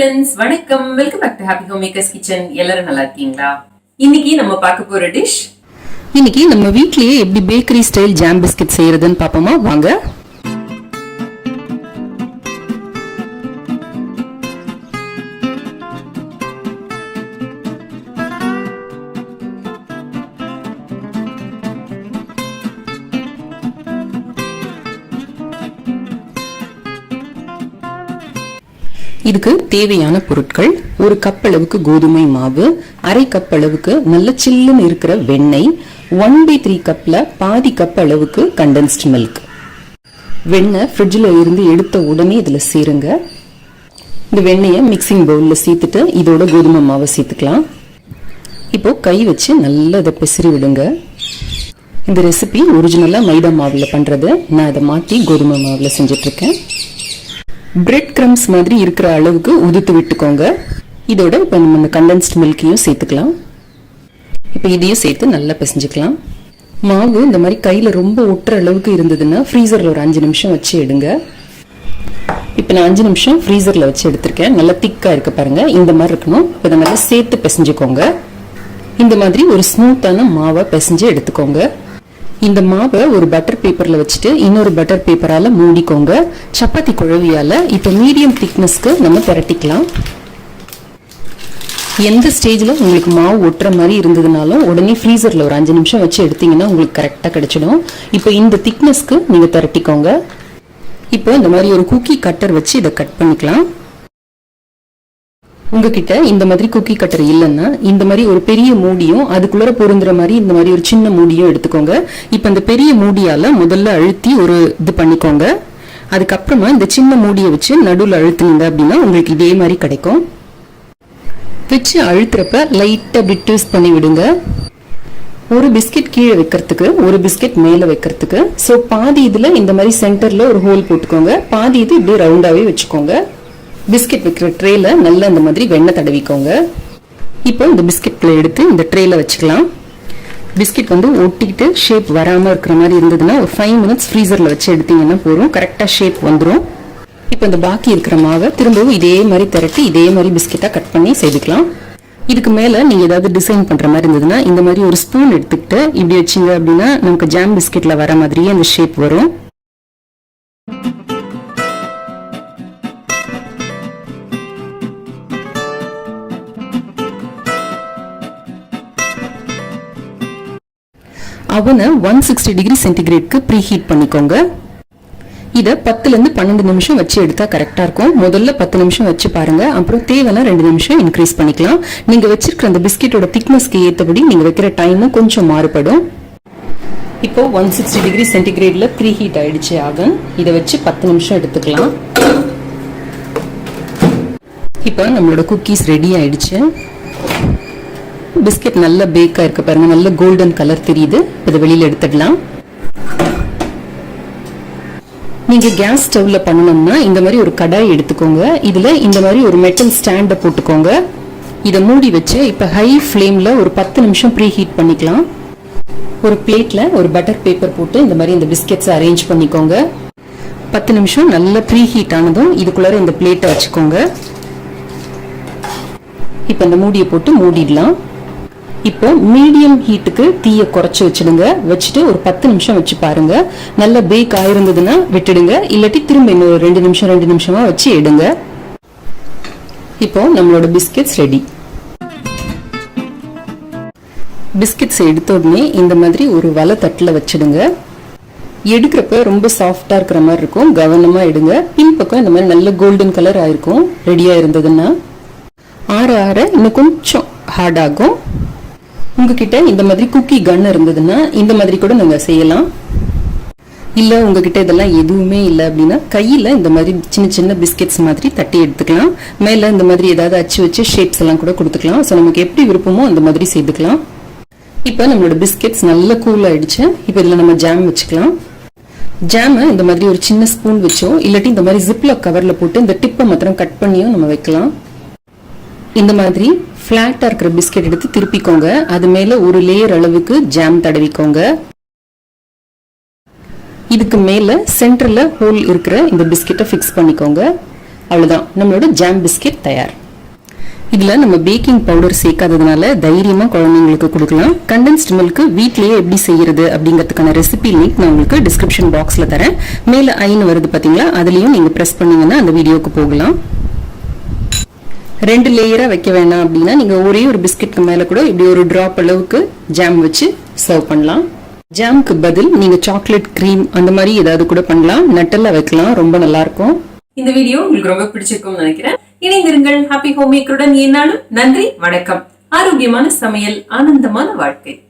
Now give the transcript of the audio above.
Friends வணக்கம். Welcome back to happy home makers kitchen எல்லாரும் நல்லா இருக்கீங்களா? இன்னைக்கு நம்ம பார்க்க போற டிஷ் இன்னைக்கு நம்ம வீட்லயே எப்படி பேக்கரி ஸ்டைல் ஜாம் பிஸ்கட் செய்யறதுன்னு பாப்போமா வாங்க. இதுக்கு தேவையான பொருட்கள் ஒரு கப் அளவுக்கு கோதுமை மாவு அரை கப் அளவுக்கு நல்ல சில்லுன்னு இருக்கிற வெண்ணெய் ஒன் பை த்ரீ கப்ல பாதி கப் அளவுக்கு கண்டென்ஸ்ட் மில்க் வெண்ணெய் ஃப்ரிட்ஜில் இருந்து எடுத்த உடனே இதில் சேருங்க. இந்த வெண்ணெயை மிக்சிங் பவுலில் சேர்த்துட்டு இதோட கோதுமை மாவை சேர்த்துக்கலாம். இப்போ கை வச்சு நல்லா இதை பிசிறி விடுங்க. இந்த ரெசிபி ஒரிஜினலாக மைதா மாவில் பண்ணுறது நான் இதை மாற்றி கோதுமை மாவில் செஞ்சிட்ருக்கேன் பிரெட் கிரம்ஸ் மாதிரி இருக்கிற அளவுக்கு உதுத்து விட்டுக்கோங்க. இதோட இப்போ நம்ம இந்த கண்டென்ஸ்ட் மில்கையும் சேர்த்துக்கலாம். இப்போ இதையும் சேர்த்து நல்லா பிசைஞ்சுக்கலாம். மாவு இந்த மாதிரி கையில் ரொம்ப ஒட்டுற அளவுக்கு இருந்ததுன்னா ஃப்ரீசரில் ஒரு அஞ்சு நிமிஷம் வச்சு எடுங்க. இப்போ நான் அஞ்சு நிமிஷம் ஃப்ரீசரில் வச்சு எடுத்திருக்கேன். நல்லா திக்காக இருக்க பாருங்கள் இந்த மாதிரி இருக்கணும். இப்போ இதை நல்லா சேர்த்து பிசைஞ்சுக்கோங்க. இந்த மாதிரி ஒரு ஸ்மூத்தான மாவை பிசைஞ்சு எடுத்துக்கோங்க. இந்த மாவை ஒரு பட்டர் பேப்பரில் வச்சுட்டு இன்னொரு பட்டர் பேப்பரால் மூடிக்கோங்க. சப்பாத்தி குழவியால் இப்போ மீடியம் திக்னஸ்க்கு நம்ம திரட்டிக்கலாம் எந்த ஸ்டேஜில் உங்களுக்கு மாவு ஒட்டுற மாதிரி இருந்ததுனாலும் உடனே ஃப்ரீசரில் ஒரு அஞ்சு நிமிஷம் வச்சு எடுத்தீங்கன்னா உங்களுக்கு கரெக்டாக கிடைச்சிடும். இப்போ இந்த திக்னஸ்க்கு நீங்கள் திரட்டிக்கோங்க இப்போ இந்த மாதிரி ஒரு குக்கி கட்டர் வச்சு இதை கட் பண்ணிக்கலாம். உங்ககிட்ட இந்த மாதிரி குக்கி கட்டர் இல்லைன்னா இந்த மாதிரி ஒரு பெரிய மூடியும் அதுக்குள்ளே பொருந்துற மாதிரி இந்த மாதிரி ஒரு சின்ன மூடியும் எடுத்துக்கோங்க. இப்போ இந்த பெரிய மூடியால் முதல்ல அழுத்தி ஒரு இது பண்ணிக்கோங்க. அதுக்கப்புறமா இந்த சின்ன மூடியை வச்சு நடுவில் அழுத்துனீங்க அப்படின்னா உங்களுக்கு இதே மாதிரி கிடைக்கும். வச்சு அழுத்துறப்ப லைட்டாக அப்படி ட்விஸ்ட் பண்ணி விடுங்க. ஒரு பிஸ்கெட் கீழே வைக்கிறதுக்கு ஒரு பிஸ்கெட் மேலே வைக்கிறதுக்கு. ஸோ பாதி இதில் இந்த மாதிரி சென்டரில் ஒரு ஹோல் போட்டுக்கோங்க. பாதி இது இப்படி ரவுண்டாகவே வச்சுக்கோங்க. பிஸ்கெட் வைக்கிற ட்ரேல நல்லா இந்த மாதிரி வெண்ணெய் தடவிக்கோங்க. இப்போ இந்த பிஸ்கெட்டில் எடுத்து இந்த ட்ரேல வச்சுக்கலாம். பிஸ்கெட் வந்து ஒட்டிக்கிட்டு ஷேப் வராமல் இருக்கிற மாதிரி இருந்ததுன்னா ஒரு ஃபைவ் மினிட்ஸ் ஃப்ரீசரில் வச்சு எடுத்தீங்கன்னா போதும். கரெக்டாக ஷேப் வந்துடும் இப்போ இந்த பாக்கி இருக்கிற மாவை திரும்பவும் இதே மாதிரி திரட்டி இதே மாதிரி பிஸ்கெட்டாக கட் பண்ணி செய்துக்கலாம். இதுக்கு மேலே நீங்கள் ஏதாவது டிசைன் பண்ணுற மாதிரி இருந்ததுன்னா இந்த மாதிரி ஒரு ஸ்பூன் எடுத்துக்கிட்டு இப்படி வச்சிங்க அப்படின்னா நமக்கு ஜாம் பிஸ்கெட்டில் வர மாதிரியே அந்த ஷேப் வரும். அவனை ஒன் சிக்ஸ்டி டிகிரி சென்டிகிரேட்க்கு ப்ரீ ஹீட் பண்ணிக்கோங்க. இதை பத்துலேருந்து பன்னெண்டு நிமிஷம் வச்சு எடுத்தால் கரெக்டாக இருக்கும். முதல்ல பத்து நிமிஷம் வச்சு பாருங்க. அப்புறம் தேவைன்னா ரெண்டு நிமிஷம் இன்க்ரீஸ் பண்ணிக்கலாம். நீங்கள் வச்சிருக்கிற அந்த பிஸ்கெட்டோட திக்னஸ்க்கு ஏற்றபடி நீங்கள் வைக்கிற டைமும் கொஞ்சம் மாறுபடும். இப்போ ஒன் சிக்ஸ்டி டிகிரி சென்டிகிரேட்ல ப்ரீ ஹீட் ஆயிடுச்சு ஆகன். இதை வச்சு பத்து நிமிஷம் எடுத்துக்கலாம். இப்போ நம்மளோட குக்கீஸ் ரெடி ஆயிடுச்சு. பிஸ்கெட் நல்ல பேக்காக இருக்கு பாருங்க. நல்ல கோல்டன் கலர் தெரியுது. இதை வெளியில எடுத்துடலாம். நீங்க கேஸ் ஸ்டவ்ல பண்ணணும்னா இந்த மாதிரி ஒரு கடாய் எடுத்துக்கோங்க. இதுல இந்த மாதிரி ஒரு மெட்டல் ஸ்டாண்ட போட்டுக்கோங்க. இதை மூடி வச்சு இப்ப ஹை ஃப்ளேம்ல ஒரு பத்து நிமிஷம் ப்ரீ ஹீட் பண்ணிக்கலாம். ஒரு பிளேட்ல ஒரு பட்டர் பேப்பர் போட்டு இந்த மாதிரி இந்த பிஸ்கெட்ஸ் அரேஞ்ச் பண்ணிக்கோங்க. பத்து நிமிஷம் நல்ல ப்ரீ ஹீட் ஆனதும் இதுக்குள்ளார இந்த பிளேட்டை வச்சுக்கோங்க. இப்போ இந்த மூடியை போட்டு மூடிடலாம். இப்போ மீடியம் ஹீட்டுக்கு தீயை குறைச்சி வச்சிடுங்க. வச்சுட்டு ஒரு பத்து நிமிஷம் வச்சு பாருங்க. நல்ல பேக் ஆயிருந்ததுன்னா விட்டுடுங்க. இல்லாட்டி திரும்ப இன்னொரு ரெண்டு நிமிஷம் ரெண்டு நிமிஷமா வச்சு எடுங்க. இப்போ நம்மளோட பிஸ்கெட்ஸ் ரெடி. பிஸ்கெட்ஸ் எடுத்த உடனே இந்த மாதிரி ஒரு வலை தட்டில் வச்சிடுங்க. எடுக்கிறப்ப ரொம்ப சாஃப்டாக இருக்கிற மாதிரி இருக்கும். கவனமாக எடுங்க. பின்பக்கம் இந்த மாதிரி நல்ல கோல்டன் கலர் ஆயிருக்கும். ரெடியாக இருந்ததுன்னா ஆற ஆற இன்னும் கொஞ்சம் ஹார்ட் ஆகும். உங்ககிட்ட இந்த மாதிரி குக்கி கன் இருந்ததுன்னா இந்த மாதிரி கூட நீங்க செய்யலாம். இல்ல உங்ககிட்ட இதெல்லாம் எதுவுமே இல்லை அப்படின்னா கையில இந்த மாதிரி சின்ன சின்ன பிஸ்கெட்ஸ் மாதிரி தட்டி எடுத்துக்கலாம். மேல இந்த மாதிரி ஏதாவது அச்சு வச்சு ஷேப்ஸ் எல்லாம் கூட கொடுத்துக்கலாம். ஸோ நமக்கு எப்படி விருப்பமோ அந்த மாதிரி செய்துக்கலாம். இப்போ நம்மளோட பிஸ்கெட்ஸ் நல்ல கூல் ஆயிடுச்சு. இப்போ இதில் நம்ம ஜாம் வச்சுக்கலாம். ஜாமை இந்த மாதிரி ஒரு சின்ன ஸ்பூன் வச்சோ இல்லாட்டி இந்த மாதிரி ஜிப்ல கவர்ல போட்டு இந்த டிப்பை மாத்திரம் கட் பண்ணியும் நம்ம வைக்கலாம். இந்த மாதிரி ஃப்ளாட்டாக இருக்கிற பிஸ்கெட் எடுத்து திருப்பிக்கோங்க. அது மேலே ஒரு லேயர் அளவுக்கு ஜாம் தடவிக்கோங்க. இதுக்கு மேலே சென்டரில் ஹோல் இருக்கிற இந்த பிஸ்கெட்டை ஃபிக்ஸ் பண்ணிக்கோங்க. அவ்வளோதான் நம்மளோட ஜாம் பிஸ்கெட் தயார். இதில் நம்ம பேக்கிங் பவுடர் சேர்க்காததுனால தைரியமாக குழந்தைங்களுக்கு கொடுக்கலாம். கண்டென்ஸ்ட் மில்க்கு வீட்லேயே எப்படி செய்யறது அப்படிங்கிறதுக்கான ரெசிபி லிங்க் நான் உங்களுக்கு டிஸ்கிரிப்ஷன் பாக்ஸில் தரேன். மேலே ஐன்னு வருது பார்த்தீங்களா அதுலேயும் நீங்கள் ப்ரெஸ் பண்ணிங்கன்னா அந்த வீடியோக்கு போகலாம். ரெண்டு லேயரா வைக்க வேணாம் அப்படின்னா நீங்க ஒரே ஒரு பிஸ்கெட்க்கு மேல கூட இப்படி ஒரு ட்ராப் அளவுக்கு ஜாம் வச்சு சர்வ் பண்ணலாம். ஜாம்க்கு பதில் நீங்க சாக்லேட் கிரீம் அந்த மாதிரி ஏதாவது கூட பண்ணலாம். நட்டெல்லாம் வைக்கலாம். ரொம்ப நல்லா இருக்கும். இந்த வீடியோ உங்களுக்கு ரொம்ப பிடிச்சிருக்கும்னு நினைக்கிறேன். இணைந்திருங்கள். ஹாப்பி ஹோம் மேக்கருடன் என்னாலும் நன்றி. வணக்கம். ஆரோக்கியமான சமையல். ஆனந்தமான வாழ்க்கை.